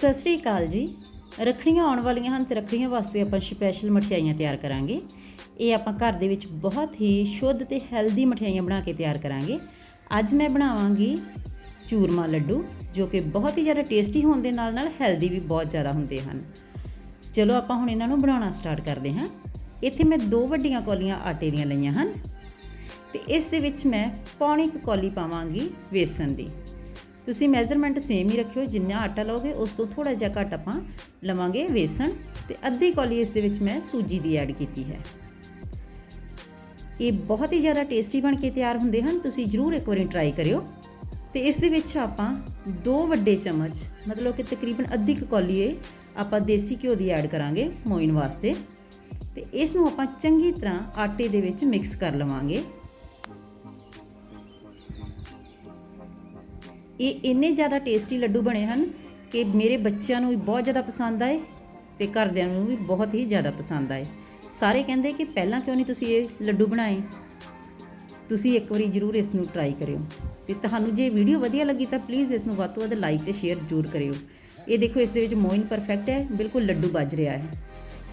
ਸਤਿ ਸ੍ਰੀ ਅਕਾਲ ਜੀ। ਰੱਖੜੀਆਂ ਆਉਣ ਵਾਲੀਆਂ ਹਨ ਤੇ ਰੱਖੜੀਆਂ ਵਾਸਤੇ ਆਪਾਂ ਸਪੈਸ਼ਲ ਮਠਿਆਈਆਂ ਤਿਆਰ ਕਰਾਂਗੇ। ਇਹ ਆਪਾਂ ਘਰ ਦੇ ਵਿੱਚ ਬਹੁਤ ਹੀ ਸ਼ੁੱਧ ਤੇ ਹੈਲਦੀ ਮਠਿਆਈਆਂ ਬਣਾ ਕੇ ਤਿਆਰ ਕਰਾਂਗੇ। ਅੱਜ ਮੈਂ ਬਣਾਵਾਂਗੀ ਚੂਰਮਾ ਲੱਡੂ, ਜੋ ਕਿ ਬਹੁਤ ਹੀ ਜ਼ਿਆਦਾ ਟੇਸਟੀ ਹੋਣ ਦੇ ਨਾਲ ਨਾਲ ਹੈਲਦੀ ਵੀ ਬਹੁਤ ਜ਼ਿਆਦਾ ਹੁੰਦੇ ਹਨ। ਚਲੋ ਆਪਾਂ ਹੁਣ ਇਹਨਾਂ ਨੂੰ ਬਣਾਉਣਾ ਸਟਾਰਟ ਕਰਦੇ ਹਾਂ। ਇੱਥੇ ਮੈਂ ਦੋ ਵੱਡੀਆਂ ਕੌਲੀਆਂ ਆਟੇ ਦੀਆਂ ਲਈਆਂ ਹਨ। ਤੇ ਇਸ ਦੇ ਵਿੱਚ ਮੈਂ ਪੌਣੀ ਇੱਕ ਕੌਲੀ ਪਾਵਾਂਗੀ ਵੇਸਣ ਦੀ। ਤੁਸੀਂ ਮੈਜ਼ਰਮੈਂਟ ਸੇਮ ਹੀ ਰੱਖਿਓ, ਜਿੰਨਾ ਆਟਾ ਲਓਗੇ, ਉਸ ਤੋਂ ਥੋੜਾ ਜਿਹਾ ਘੱਟ ਆਪਾਂ ਲਵਾਂਗੇ ਵੇਸਣ ਤੇ ਅੱਧੀ ਕੌਲੀ ਇਸ ਦੇ ਵਿੱਚ ਮੈਂ ਸੂਜੀ ਦੀ ਐਡ ਕੀਤੀ ਹੈ। ਇਹ ਬਹੁਤ ਹੀ ਜ਼ਿਆਦਾ ਟੇਸਟੀ ਬਣ ਕੇ ਤਿਆਰ ਹੁੰਦੇ ਹਨ, ਤੁਸੀਂ ਜਰੂਰ ਇੱਕ ਵਾਰੀ ਟਰਾਈ ਕਰਿਓ। ਤੇ ਇਸ ਦੇ ਵਿੱਚ ਆਪਾਂ ਦੋ ਵੱਡੇ ਚਮਚ, ਮਤਲਬ ਕਿ ਤਕਰੀਬਨ ਅੱਧੀ ਕੁ ਕੌਲੀ ਇਹ ਆਪਾਂ ਦੇਸੀ ਘਿਓ ਦੀ ਐਡ ਕਰਾਂਗੇ ਮੋਇਨ ਵਾਸਤੇ। ਤੇ ਇਸ ਨੂੰ ਆਪਾਂ ਚੰਗੀ ਤਰ੍ਹਾਂ ਆਟੇ ਦੇ ਵਿੱਚ ਮਿਕਸ ਕਰ ਲਵਾਂਗੇ। ਇਹ ਇੰਨੇ ਜ਼ਿਆਦਾ ਟੇਸਟੀ ਲੱਡੂ ਬਣੇ ਹਨ ਕਿ ਮੇਰੇ ਬੱਚਿਆਂ ਨੂੰ ਵੀ ਬਹੁਤ ਜ਼ਿਆਦਾ ਪਸੰਦ ਆਏ ਤੇ ਘਰਦਿਆਂ ਨੂੰ ਵੀ ਬਹੁਤ ਹੀ ਜ਼ਿਆਦਾ ਪਸੰਦ ਆਏ। ਸਾਰੇ ਕਹਿੰਦੇ ਕਿ ਪਹਿਲਾਂ ਕਿਉਂ ਨਹੀਂ ਤੁਸੀਂ ਇਹ ਲੱਡੂ ਬਣਾਏ? ਤੁਸੀਂ ਇੱਕ ਵਾਰੀ ਜ਼ਰੂਰ ਇਸ ਨੂੰ ਟਰਾਈ ਕਰਿਓ। ਤੇ ਤੁਹਾਨੂੰ ਜੇ ਵੀਡੀਓ ਵਧੀਆ ਲੱਗੀ ਤਾਂ ਪਲੀਜ਼ ਇਸ ਨੂੰ ਵੱਧ ਤੋਂ ਵੱਧ ਲਾਈਕ ਤੇ ਸ਼ੇਅਰ ਜ਼ਰੂਰ ਕਰਿਓ। ਇਹ ਦੇਖੋ, ਇਸ ਦੇ ਵਿੱਚ ਮੋਇਨ ਪਰਫੈਕਟ ਹੈ, ਬਿਲਕੁਲ ਲੱਡੂ ਵੱਜ ਰਿਹਾ ਹੈ।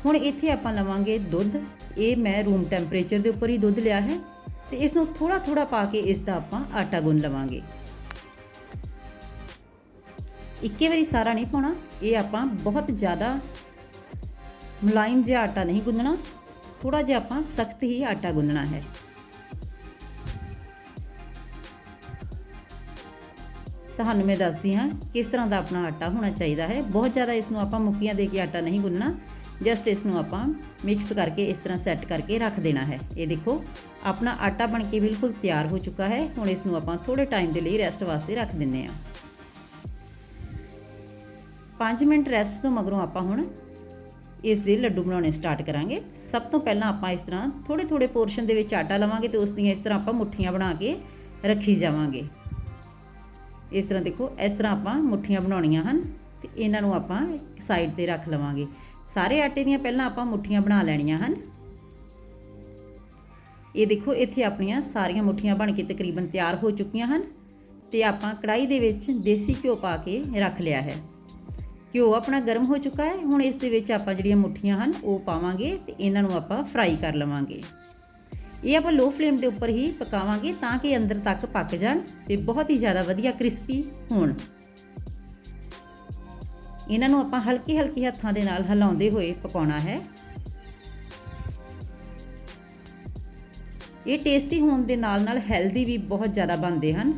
ਹੁਣ ਇੱਥੇ ਆਪਾਂ ਲਵਾਂਗੇ ਦੁੱਧ। ਇਹ ਮੈਂ ਰੂਮ ਟੈਂਪਰੇਚਰ ਦੇ ਉੱਪਰ ਹੀ ਦੁੱਧ ਲਿਆ ਹੈ ਤੇ ਇਸ ਨੂੰ ਥੋੜਾ ਥੋੜਾ ਪਾ ਕੇ ਇਸ ਦਾ ਆਪਾਂ ਆਟਾ ਗੁੰਨ ਲਵਾਂਗੇ। ਇੱਕੇ ਵਾਰੀ ਸਾਰਾ ਨਹੀਂ ਪਾਉਣਾ। ਇਹ ਆਪਾਂ ਬਹੁਤ ਜ਼ਿਆਦਾ ਮੁਲਾਇਮ ਜਿਹਾ ਆਟਾ ਨਹੀਂ ਗੁੰਨਣਾ। ਥੋੜਾ ਜਿਹਾ ਆਪਾਂ ਸਖਤ ਹੀ ਆਟਾ ਗੁੰਨਣਾ ਹੈ। ਤੁਹਾਨੂੰ ਮੈਂ ਦੱਸਦੀ ਹਾਂ ਕਿਸ ਤਰ੍ਹਾਂ ਦਾ ਆਪਣਾ ਆਟਾ ਹੋਣਾ ਚਾਹੀਦਾ ਹੈ। ਬਹੁਤ ਜ਼ਿਆਦਾ ਇਸ ਨੂੰ ਆਪਾਂ ਮੁੱਕੀਆਂ ਦੇ ਕੇ ਆਟਾ ਨਹੀਂ ਗੁੰਨਣਾ। ਜਸਟ ਇਸ ਨੂੰ ਆਪਾਂ ਮਿਕਸ ਕਰਕੇ ਇਸ ਤਰ੍ਹਾਂ ਸੈੱਟ ਕਰਕੇ ਰੱਖ ਦੇਣਾ ਹੈ। ਇਹ ਦੇਖੋ, ਆਪਣਾ ਆਟਾ ਬਣ ਕੇ ਬਿਲਕੁਲ ਤਿਆਰ ਹੋ ਚੁੱਕਾ ਹੈ। ਹੁਣ ਇਸ ਨੂੰ ਆਪਾਂ ਥੋੜੇ ਟਾਈਮ ਦੇ ਲਈ ਰੈਸਟ ਵਾਸਤੇ ਰੱਖ ਦਿੰਨੇ ਆ 5 ਮਿੰਟ ਰੈਸਟ ਤੋਂ ਮਗਰੋਂ ਆਪਾਂ ਹੁਣ ਇਸ ਦੇ ਲੱਡੂ ਬਣਾਉਣੇ ਸਟਾਰਟ ਕਰਾਂਗੇ। ਸਭ ਤੋਂ ਪਹਿਲਾਂ ਆਪਾਂ ਇਸ ਤਰ੍ਹਾਂ ਥੋੜੇ ਥੋੜੇ ਪੋਰਸ਼ਨ ਦੇ ਵਿੱਚ ਆਟਾ ਲਵਾਂਗੇ ਤੇ ਉਸ ਦੀਆਂ ਇਸ ਤਰ੍ਹਾਂ ਆਪਾਂ ਮੁੱਠੀਆਂ ਬਣਾ ਕੇ ਰੱਖੀ ਜਾਵਾਂਗੇ। ਇਸ ਤਰ੍ਹਾਂ ਦੇਖੋ, ਇਸ ਤਰ੍ਹਾਂ ਆਪਾਂ ਮੁੱਠੀਆਂ ਬਣਾਉਣੀਆਂ ਹਨ ਤੇ ਇਹਨਾਂ ਨੂੰ ਆਪਾਂ ਸਾਈਡ ਤੇ ਰੱਖ ਲਵਾਂਗੇ। ਸਾਰੇ ਆਟੇ ਦੀਆਂ ਪਹਿਲਾਂ ਆਪਾਂ ਮੁੱਠੀਆਂ ਬਣਾ ਲੈਣੀਆਂ ਹਨ। ਇਹ ਦੇਖੋ, ਇੱਥੇ ਆਪਣੀਆਂ ਸਾਰੀਆਂ ਮੁੱਠੀਆਂ ਬਣ ਕੇ ਤਕਰੀਬਨ ਤਿਆਰ ਹੋ ਚੁੱਕੀਆਂ ਹਨ ਤੇ ਆਪਾਂ ਕੜਾਈ ਦੇ ਵਿੱਚ ਦੇਸੀ ਘਿਓ ਪਾ ਕੇ ਰੱਖ ਲਿਆ ਹੈ। ਘਿਓ ਆਪਣਾ ਗਰਮ ਹੋ ਚੁੱਕਾ ਹੈ। ਹੁਣ ਇਸ ਦੇ ਵਿੱਚ ਆਪਾਂ ਜਿਹੜੀਆਂ ਮੁੱਠੀਆਂ ਹਨ, ਉਹ ਪਾਵਾਂਗੇ ਤੇ ਇਹਨਾਂ ਨੂੰ ਆਪਾਂ ਫਰਾਈ ਕਰ ਲਵਾਂਗੇ। ਇਹ ਆਪਾਂ ਲੋ ਫਲੇਮ ਦੇ ਉੱਪਰ ਹੀ ਪਕਾਵਾਂਗੇ ਤਾਂ ਕਿ ਅੰਦਰ ਤੱਕ ਪੱਕ ਜਾਣ ਤੇ ਬਹੁਤ ਹੀ ਜ਼ਿਆਦਾ ਵਧੀਆ ਕ੍ਰਿਸਪੀ ਹੋਣ। ਇਹਨਾਂ ਨੂੰ ਆਪਾਂ ਹਲਕੇ ਹਲਕੇ ਹੱਥਾਂ ਦੇ ਨਾਲ ਹਿਲਾਉਂਦੇ ਹੋਏ ਪਕਾਉਣਾ ਹੈ। ਇਹ ਟੇਸਟੀ ਹੋਣ ਦੇ ਨਾਲ ਨਾਲ ਹੈਲਦੀ ਵੀ ਬਹੁਤ ਜ਼ਿਆਦਾ ਬਣਦੇ ਹਨ।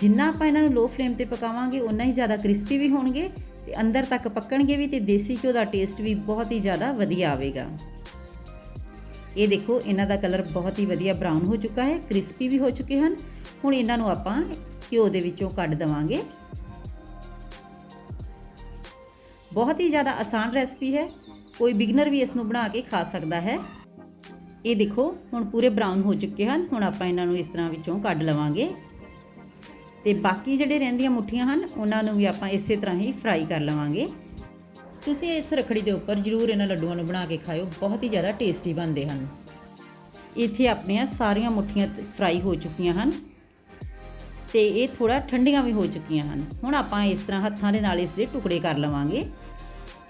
ਜਿੰਨਾ ਆਪਾਂ ਇਹਨਾਂ ਨੂੰ ਲੋ ਫਲੇਮ ਤੇ ਪਕਾਵਾਂਗੇ ਉਨਾ ਹੀ ਜ਼ਿਆਦਾ ਕ੍ਰਿਸਪੀ ਵੀ ਹੋਣਗੇ ਤੇ ਅੰਦਰ ਤੱਕ ਪੱਕਣਗੇ ਵੀ ਤੇ ਦੇਸੀ ਘਿਓ ਦਾ ਟੇਸਟ ਵੀ ਬਹੁਤ ਹੀ ਜ਼ਿਆਦਾ ਵਧੀਆ ਆਵੇਗਾ। ਇਹ ਦੇਖੋ, ਇਹਨਾਂ ਦਾ ਕਲਰ ਬਹੁਤ ਹੀ ਵਧੀਆ ਬਰਾਊਨ ਹੋ ਚੁੱਕਾ ਹੈ ਕ੍ਰਿਸਪੀ ਵੀ ਹੋ ਚੁੱਕੇ ਹਨ। ਹੁਣ ਇਹਨਾਂ ਨੂੰ ਆਪਾਂ ਘਿਓ ਦੇ ਵਿੱਚੋਂ ਕੱਢ ਦਵਾਂਗੇ। ਬਹੁਤ ਹੀ ਜ਼ਿਆਦਾ ਆਸਾਨ ਰੈਸਪੀ ਹੈ। ਕੋਈ ਬਿਗਨਰ ਵੀ ਇਸ ਨੂੰ ਬਣਾ ਕੇ ਖਾ ਸਕਦਾ ਹੈ। ਇਹ ਦੇਖੋ, ਹੁਣ ਪੂਰੇ ਬਰਾਊਨ ਹੋ ਚੁੱਕੇ ਹਨ। ਹੁਣ ਆਪਾਂ ਇਹਨਾਂ ਨੂੰ ਇਸ ਤਰ੍ਹਾਂ ਵਿੱਚੋਂ ਕੱਢ ਲਵਾਂਗੇ। ਤੇ ਬਾਕੀ ਜਿਹੜੇ ਰਹਿੰਦੀਆਂ ਮੁੱਠੀਆਂ ਹਨ, ਉਹਨਾਂ ਨੂੰ ਵੀ ਆਪਾਂ ਇਸੇ ਤਰ੍ਹਾਂ ਹੀ ਫਰਾਈ ਕਰ ਲਵਾਂਗੇ। ਤੁਸੀਂ ਇਸ ਰਖੜੀ ਦੇ ਉੱਪਰ ਜ਼ਰੂਰ ਇਹਨਾਂ ਲੱਡੂਆਂ ਨੂੰ ਬਣਾ ਕੇ ਖਾਇਓ, ਬਹੁਤ ਹੀ ਜ਼ਿਆਦਾ ਟੇਸਟੀ ਬਣਦੇ ਹਨ। ਇੱਥੇ ਆਪਣੀਆਂ ਸਾਰੀਆਂ ਮੁੱਠੀਆਂ ਫਰਾਈ ਹੋ ਚੁੱਕੀਆਂ ਹਨ ਤੇ ਇਹ ਥੋੜਾ ਠੰਡੀਆਂ ਵੀ ਹੋ ਚੁੱਕੀਆਂ ਹਨ। ਹੁਣ ਆਪਾਂ ਇਸ ਤਰ੍ਹਾਂ ਹੱਥਾਂ ਦੇ ਨਾਲ ਇਸ ਦੇ ਟੁਕੜੇ ਕਰ ਲਵਾਂਗੇ।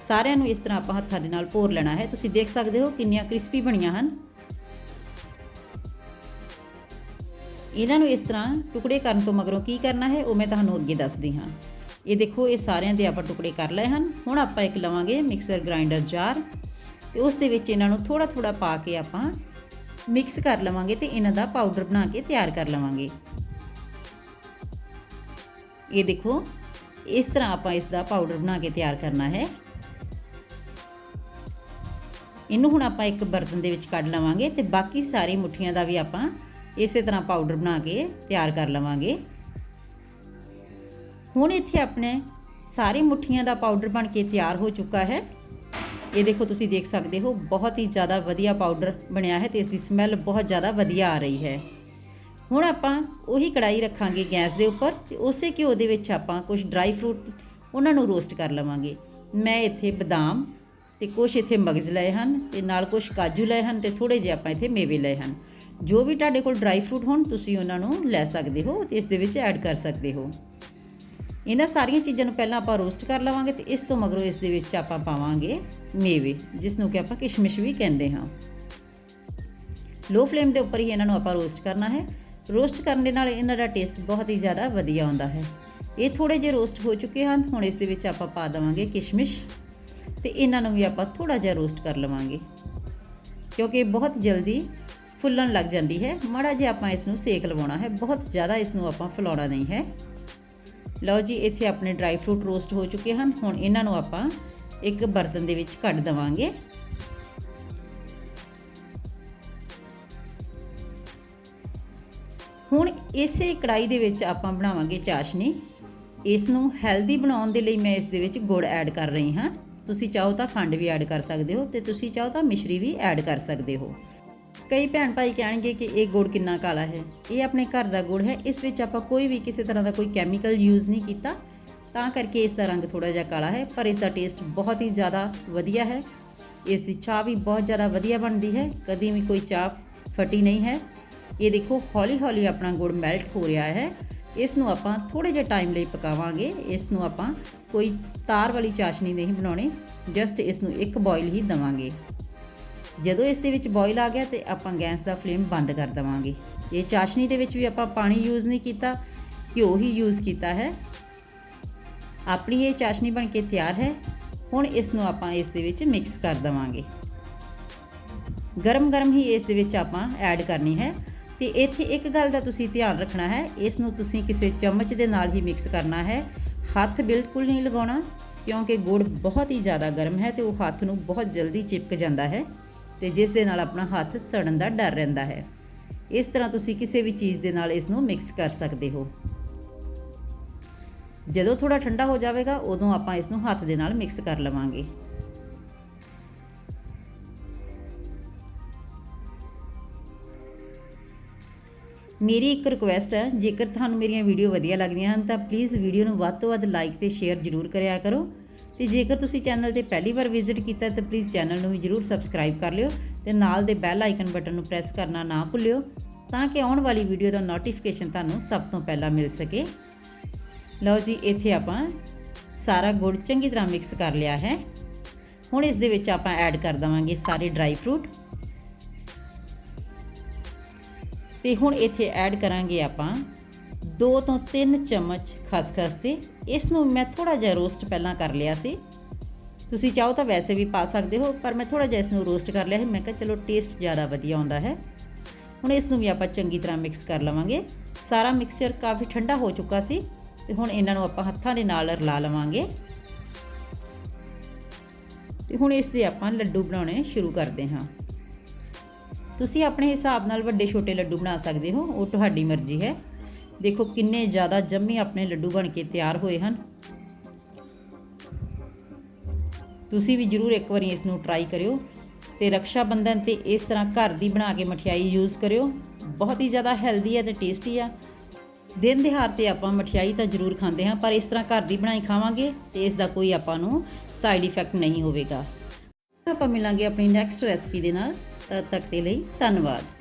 ਸਾਰਿਆਂ ਨੂੰ ਇਸ ਤਰ੍ਹਾਂ ਆਪਾਂ ਹੱਥਾਂ ਦੇ ਨਾਲ ਭੋਰ ਲੈਣਾ ਹੈ। ਤੁਸੀਂ ਦੇਖ ਸਕਦੇ ਹੋ ਕਿੰਨੀਆਂ ਕ੍ਰਿਸਪੀ ਬਣੀਆਂ ਹਨ। ਇਹਨਾਂ ਨੂੰ ਇਸ ਤਰ੍ਹਾਂ ਟੁਕੜੇ ਕਰਨ ਤੋਂ ਮਗਰੋਂ ਕੀ ਕਰਨਾ ਹੈ, ਉਹ ਮੈਂ ਤੁਹਾਨੂੰ ਅੱਗੇ ਦੱਸਦੀ ਹਾਂ। ਇਹ ਦੇਖੋ, ਇਹ ਸਾਰਿਆਂ ਦੇ ਆਪਾਂ ਟੁਕੜੇ ਕਰ ਲਏ ਹਨ। ਹੁਣ ਆਪਾਂ ਇੱਕ ਲਵਾਂਗੇ ਮਿਕਸਰ ਗ੍ਰਾਈਂਡਰ ਜਾਰ। ਤੇ ਉਸ ਦੇ ਵਿੱਚ ਇਹਨਾਂ ਨੂੰ ਥੋੜਾ ਥੋੜਾ ਪਾ ਕੇ ਆਪਾਂ ਮਿਕਸ ਕਰ ਲਵਾਂਗੇ ਤੇ ਇਹਨਾਂ ਦਾ ਪਾਊਡਰ ਬਣਾ ਕੇ ਤਿਆਰ ਕਰ ਲਵਾਂਗੇ। ਇਹ ਦੇਖੋ, ਇਸ ਤਰ੍ਹਾਂ ਆਪਾਂ ਇਸ ਦਾ ਪਾਊਡਰ ਬਣਾ ਕੇ ਤਿਆਰ ਕਰਨਾ ਹੈ। ਇਹਨੂੰ ਹੁਣ ਆਪਾਂ ਇੱਕ ਬਰਤਨ ਦੇ ਵਿੱਚ ਕੱਢ ਲਵਾਂਗੇ ਤੇ ਬਾਕੀ ਸਾਰੀ ਮੁੱਠੀਆਂ ਦਾ ਵੀ ਆਪਾਂ ਇਸੇ ਤਰ੍ਹਾਂ ਪਾਊਡਰ ਬਣਾ ਕੇ ਤਿਆਰ ਕਰ ਲਵਾਂਗੇ। ਹੁਣ ਇੱਥੇ ਆਪਣੇ ਸਾਰੀ ਮੁੱਠੀਆਂ ਦਾ ਪਾਊਡਰ ਬਣ ਕੇ ਤਿਆਰ ਹੋ ਚੁੱਕਾ ਹੈ। ਇਹ ਦੇਖੋ ਤੁਸੀਂ ਦੇਖ ਸਕਦੇ ਹੋ, ਬਹੁਤ ਹੀ ਜ਼ਿਆਦਾ ਵਧੀਆ ਪਾਊਡਰ ਬਣਿਆ ਹੈ ਤੇ ਇਸ ਦੀ ਸਮੈਲ ਬਹੁਤ ਜ਼ਿਆਦਾ ਵਧੀਆ ਆ ਰਹੀ ਹੈ। ਹੁਣ ਆਪਾਂ ਉਹੀ ਕੜਾਈ ਰੱਖਾਂਗੇ ਗੈਸ ਦੇ ਉੱਪਰ ਤੇ ਉਸੇ ਘਿਓ ਦੇ ਵਿੱਚ ਆਪਾਂ ਕੁਝ ਡਰਾਈ ਫਰੂਟ ਉਹਨਾਂ ਨੂੰ ਰੋਸਟ ਕਰ ਲਵਾਂਗੇ। ਮੈਂ ਇੱਥੇ ਬਦਾਮ ਤੇ ਕੁਝ ਇੱਥੇ ਮਗਜ਼ ਲਏ ਹਨ ਤੇ ਨਾਲ ਕੁਝ ਕਾਜੂ ਲਏ ਹਨ ਤੇ ਥੋੜੇ ਜਿਹੇ ਆਪਾਂ ਇੱਥੇ ਮੇਵੇ ਲਏ ਹਨ। ਜੋ ਵੀ ਤੁਹਾਡੇ ਕੋਲ ਡਰਾਈ ਫਰੂਟ ਹੋਣ, ਤੁਸੀਂ ਉਹਨਾਂ ਨੂੰ ਲੈ ਸਕਦੇ ਹੋ ਤੇ ਇਸ ਦੇ ਵਿੱਚ ਐਡ ਕਰ ਸਕਦੇ ਹੋ। ਇਹਨਾਂ ਸਾਰੀਆਂ ਚੀਜ਼ਾਂ ਨੂੰ ਪਹਿਲਾਂ ਆਪਾਂ ਰੋਸਟ ਕਰ ਲਵਾਂਗੇ ਤੇ ਇਸ ਤੋਂ ਮਗਰੋਂ ਇਸ ਦੇ ਵਿੱਚ ਆਪਾਂ ਪਾਵਾਂਗੇ ਮੇਵੇ, ਜਿਸ ਨੂੰ ਕਿ ਆਪਾਂ ਕਿਸ਼ਮਿਸ਼ ਵੀ ਕਹਿੰਦੇ ਹਾਂ। ਲੋ ਫਲੇਮ ਦੇ ਉੱਪਰ ਹੀ ਇਹਨਾਂ ਨੂੰ ਆਪਾਂ ਰੋਸਟ ਕਰਨਾ ਹੈ। ਰੋਸਟ ਕਰਨ ਦੇ ਨਾਲ ਇਹਨਾਂ ਦਾ ਟੇਸਟ ਬਹੁਤ ਹੀ ਜ਼ਿਆਦਾ ਵਧੀਆ ਆਉਂਦਾ ਹੈ। ਇਹ ਥੋੜੇ ਜਿਹੇ ਰੋਸਟ ਹੋ ਚੁੱਕੇ ਹਨ। ਹੁਣ ਇਸ ਦੇ ਵਿੱਚ ਆਪਾਂ ਪਾ ਦੇਵਾਂਗੇ ਕਿਸ਼ਮਿਸ਼ ਤੇ ਇਹਨਾਂ ਨੂੰ ਵੀ ਆਪਾਂ ਥੋੜਾ ਜਿਹਾ ਰੋਸਟ ਕਰ ਲਵਾਂਗੇ। ਕਿਉਂਕਿ ਬਹੁਤ ਜਲਦੀ ਫੁੱਲਣ ਲੱਗ ਜਾਂਦੀ ਹੈ। ਮਾੜਾ ਜਿਹਾ ਆਪਾਂ ਇਸ ਨੂੰ ਸੇਕ ਲਵਾਉਣਾ ਹੈ। ਬਹੁਤ ਜ਼ਿਆਦਾ ਇਸ ਨੂੰ ਆਪਾਂ ਫੁਲਾਉਣਾ ਨਹੀਂ ਹੈ। ਲਓ ਜੀ, ਇੱਥੇ ਆਪਣੇ ਡਰਾਈ ਫਰੂਟ ਰੋਸਟ ਹੋ ਚੁੱਕੇ ਹਨ। ਹੁਣ ਇਹਨਾਂ ਨੂੰ ਆਪਾਂ ਇੱਕ ਬਰਤਨ ਦੇ ਵਿੱਚ ਕੱਢ ਦਵਾਂਗੇ। ਹੁਣ ਇਸੇ ਕੜਾਈ ਦੇ ਵਿੱਚ ਆਪਾਂ ਬਣਾਵਾਂਗੇ ਚਾਸ਼ਨੀ। ਇਸ ਨੂੰ ਹੈਲਦੀ ਬਣਾਉਣ ਦੇ ਲਈ ਮੈਂ ਇਸ ਦੇ ਵਿੱਚ ਗੁੜ ਐਡ ਕਰ ਰਹੀ ਹਾਂ। ਤੁਸੀਂ ਚਾਹੋ ਤਾਂ ਖੰਡ ਵੀ ਐਡ ਕਰ ਸਕਦੇ ਹੋ ਤੇ ਤੁਸੀਂ ਚਾਹੋ ਤਾਂ ਮਿਸ਼ਰੀ ਵੀ ਐਡ ਕਰ ਸਕਦੇ ਹੋ। ਕਈ ਭੈਣ ਭਾਈ ਕਹਿਣਗੇ ਕਿ ਇਹ ਗੁੜ ਕਿੰਨਾ ਕਾਲਾ ਹੈ, ਇਹ ਆਪਣੇ ਘਰ ਦਾ ਗੁੜ ਹੈ, ਇਸ ਵਿੱਚ ਆਪਾਂ ਕੋਈ ਵੀ ਕਿਸੇ ਤਰ੍ਹਾਂ ਦਾ ਕੋਈ ਕੈਮੀਕਲ ਯੂਜ਼ ਨਹੀਂ ਕੀਤਾ, ਤਾਂ ਕਰਕੇ ਇਸ ਦਾ ਰੰਗ ਥੋੜਾ ਜਿਹਾ ਕਾਲਾ ਹੈ, ਪਰ ਇਸ ਦਾ ਟੇਸਟ ਬਹੁਤ ਹੀ ਜ਼ਿਆਦਾ ਵਧੀਆ ਹੈ। ਇਸ ਦੀ ਚਾਹ ਵੀ ਬਹੁਤ ਜ਼ਿਆਦਾ ਵਧੀਆ ਬਣਦੀ ਹੈ, ਕਦੀ ਵੀ ਕੋਈ ਚਾਹ ਫਟੀ ਨਹੀਂ ਹੈ। ਇਹ ਦੇਖੋ, ਹੌਲੀ ਹੌਲੀ ਆਪਣਾ ਗੁੜ ਮੈਲਟ ਹੋ ਰਿਹਾ ਹੈ। ਇਸ ਨੂੰ ਆਪਾਂ ਥੋੜੇ ਜਿਹਾ ਟਾਈਮ ਲਈ ਪਕਾਵਾਂਗੇ। ਇਸ ਨੂੰ ਆਪਾਂ ਕੋਈ ਤਾਰ ਵਾਲੀ ਚਾਸ਼ਨੀ ਨਹੀਂ ਬਣਾਉਣੀ ਜਸਟ ਇਸ ਨੂੰ ਇੱਕ ਬੋਇਲ ਹੀ ਦਵਾਂਗੇ। ਜਦੋਂ ਇਸ ਦੇ ਵਿੱਚ ਬੋਇਲ ਆ ਗਿਆ ਤੇ ਆਪਾਂ ਗੈਸ ਦਾ ਫਲੇਮ ਬੰਦ ਕਰ ਦਵਾਂਗੇ। ਇਹ ਚਾਸ਼ਨੀ ਦੇ ਵਿੱਚ ਵੀ ਆਪਾਂ ਪਾਣੀ ਯੂਜ਼ ਨਹੀਂ ਕੀਤਾ, ਘਿਓ ਹੀ ਯੂਜ਼ ਕੀਤਾ ਹੈ। ਆਪਣੀ ਇਹ ਚਾਸ਼ਨੀ ਬਣ ਕੇ ਤਿਆਰ ਹੈ। ਹੁਣ ਇਸ ਨੂੰ ਆਪਾਂ ਇਸ ਦੇ ਵਿੱਚ ਮਿਕਸ ਕਰ ਦਵਾਂਗੇ। ਗਰਮ-ਗਰਮ ਹੀ ਇਸ ਦੇ ਵਿੱਚ ਆਪਾਂ ਐਡ ਕਰਨੀ ਹੈ। ਤੇ ਇੱਥੇ ਇੱਕ ਗੱਲ ਦਾ ਤੁਸੀਂ ਧਿਆਨ ਰੱਖਣਾ ਹੈ, ਇਸ ਨੂੰ ਤੁਸੀਂ ਕਿਸੇ ਚਮਚ ਦੇ ਨਾਲ ਹੀ ਮਿਕਸ ਕਰਨਾ ਹੈ। ਹੱਥ ਬਿਲਕੁਲ ਨਹੀਂ ਲਗਾਉਣਾ, ਕਿਉਂਕਿ ਗੁੜ ਬਹੁਤ ਹੀ ਜ਼ਿਆਦਾ ਗਰਮ ਹੈ ਤੇ ਉਹ ਹੱਥ ਨੂੰ ਬਹੁਤ ਜਲਦੀ ਚਿਪਕ ਜਾਂਦਾ ਹੈ। ਤੇ ਜਿਸ ਦੇ ਨਾਲ ਆਪਣਾ ਹੱਥ ਸੜਨ ਦਾ ਡਰ ਰਹਿੰਦਾ ਹੈ। ਇਸ ਤਰ੍ਹਾਂ ਤੁਸੀਂ ਕਿਸੇ ਵੀ ਚੀਜ਼ ਦੇ ਨਾਲ ਇਸ ਨੂੰ ਮਿਕਸ ਕਰ ਸਕਦੇ ਹੋ। ਜਦੋਂ ਥੋੜਾ ਠੰਡਾ ਹੋ ਜਾਵੇਗਾ, ਉਦੋਂ ਆਪਾਂ ਇਸ ਨੂੰ ਹੱਥ ਦੇ ਨਾਲ ਮਿਕਸ ਕਰ ਲਵਾਂਗੇ। ਮੇਰੀ ਇੱਕ ਰਿਕੁਐਸਟ ਹੈ, ਜੇਕਰ ਤੁਹਾਨੂੰ ਮੇਰੀਆਂ ਵੀਡੀਓ ਵਧੀਆ ਲੱਗਦੀਆਂ ਹਨ, ਤਾਂ ਪਲੀਜ਼ ਵੀਡੀਓ ਨੂੰ ਵੱਧ ਤੋਂ ਵੱਧ ਲਾਈਕ ਤੇ ਸ਼ੇਅਰ ਜ਼ਰੂਰ ਕਰਿਆ ਕਰੋ। ਤੇ ਜੇਕਰ ਤੁਸੀਂ ਚੈਨਲ ਤੇ ਪਹਿਲੀ ਵਾਰ ਵਿਜ਼ਿਟ ਕੀਤਾ ਤਾਂ ਪਲੀਜ਼ ਚੈਨਲ ਨੂੰ ਵੀ ਜ਼ਰੂਰ ਸਬਸਕ੍ਰਾਈਬ ਕਰ ਲਿਓ ਤੇ ਨਾਲ ਦੇ ਬੈਲ ਆਈਕਨ ਬਟਨ ਨੂੰ ਪ੍ਰੈਸ ਕਰਨਾ ਨਾ ਭੁੱਲਿਓ ਤਾਂ ਕਿ ਆਉਣ ਵਾਲੀ ਵੀਡੀਓ ਦਾ ਨੋਟੀਫਿਕੇਸ਼ਨ ਤੁਹਾਨੂੰ ਸਭ ਤੋਂ ਪਹਿਲਾਂ ਮਿਲ ਸਕੇ। ਲਓ ਜੀ, ਇੱਥੇ ਆਪਾਂ ਸਾਰਾ ਗੁੜ ਚੰਗੀ ਤਰ੍ਹਾਂ ਮਿਕਸ ਕਰ ਲਿਆ ਹੈ। ਹੁਣ ਇਸ ਦੇ ਵਿੱਚ ਆਪਾਂ ਐਡ ਕਰ ਦਵਾਂਗੇ ਸਾਰੇ ਡਰਾਈ ਫਰੂਟ ਤੇ ਹੁਣ ਇੱਥੇ ਐਡ ਕਰਾਂਗੇ ਆਪਾਂ 2 ਤੋਂ 3 ਚਮਚ ਖਸਖਸ ਤੇ ਇਸ ਨੂੰ ਮੈਂ ਥੋੜਾ ਜਿਹਾ ਰੋਸਟ ਪਹਿਲਾਂ ਕਰ ਲਿਆ ਸੀ। ਤੁਸੀਂ ਚਾਹੋ ਤਾਂ ਵੈਸੇ ਵੀ ਪਾ ਸਕਦੇ ਹੋ, ਪਰ ਮੈਂ ਥੋੜਾ ਜਿਹਾ ਇਸ ਨੂੰ ਰੋਸਟ ਕਰ ਲਿਆ ਹੈ। ਮੈਂ ਕਿਹਾ ਚਲੋ ਟੇਸਟ ਜ਼ਿਆਦਾ ਵਧੀਆ ਆਉਂਦਾ ਹੈ। ਹੁਣ ਇਸ ਨੂੰ ਵੀ ਆਪਾਂ ਚੰਗੀ ਤਰ੍ਹਾਂ ਮਿਕਸ ਕਰ ਲਵਾਂਗੇ। ਸਾਰਾ ਮਿਕਸਚਰ ਕਾਫੀ ਠੰਡਾ ਹੋ ਚੁੱਕਾ ਸੀ ਤੇ ਹੁਣ ਇਹਨਾਂ ਨੂੰ ਆਪਾਂ ਹੱਥਾਂ ਦੇ ਨਾਲ ਰਲਾ ਲਵਾਂਗੇ। ਤੇ ਹੁਣ ਇਸ ਦੇ ਆਪਾਂ ਲੱਡੂ ਬਣਾਉਣੇ ਸ਼ੁਰੂ ਕਰਦੇ ਹਾਂ। ਤੁਸੀਂ ਆਪਣੇ ਹਿਸਾਬ ਨਾਲ ਵੱਡੇ ਛੋਟੇ ਲੱਡੂ ਬਣਾ ਸਕਦੇ ਹੋ, ਉਹ ਤੁਹਾਡੀ ਮਰਜ਼ੀ ਹੈ। ਦੇਖੋ ਕਿੰਨੇ ਜ਼ਿਆਦਾ ਜੰਮੀ ਆਪਣੇ ਲੱਡੂ ਬਣ ਕੇ ਤਿਆਰ ਹੋਏ ਹਨ। ਤੁਸੀਂ ਵੀ ਜਰੂਰ ਇੱਕ ਵਾਰੀ ਇਸ ਨੂੰ ਟਰਾਈ ਕਰਿਓ ਤੇ ਰਕਸ਼ਾ ਬੰਧਨ ਤੇ ਇਸ ਤਰ੍ਹਾਂ ਘਰ ਦੀ ਬਣਾ ਕੇ ਮਠਿਆਈ ਯੂਜ਼ ਕਰਿਓ। ਬਹੁਤ ਹੀ ਜ਼ਿਆਦਾ ਹੈਲਦੀ ਹੈ ਤੇ ਟੇਸਟੀ ਆ। ਦਿਨ ਦਿਹਾਰ ਤੇ ਆਪਾਂ ਮਠਿਆਈ ਤਾਂ ਜ਼ਰੂਰ ਖਾਂਦੇ ਹਾਂ, ਪਰ ਇਸ ਤਰ੍ਹਾਂ ਘਰ ਦੀ ਬਣਾਈ ਖਾਵਾਂਗੇ ਤੇ ਇਸ ਦਾ ਕੋਈ ਆਪਾਂ ਨੂੰ ਸਾਈਡ ਇਫੈਕਟ ਨਹੀਂ ਹੋਵੇਗਾ। ਆਪਾਂ ਮਿਲਾਂਗੇ ਆਪਣੀ ਨੈਕਸਟ ਰੈਸਪੀ ਦੇ ਨਾਲ। ਤਦ ਤੱਕ ਦੇ ਲਈ ਧੰਨਵਾਦ।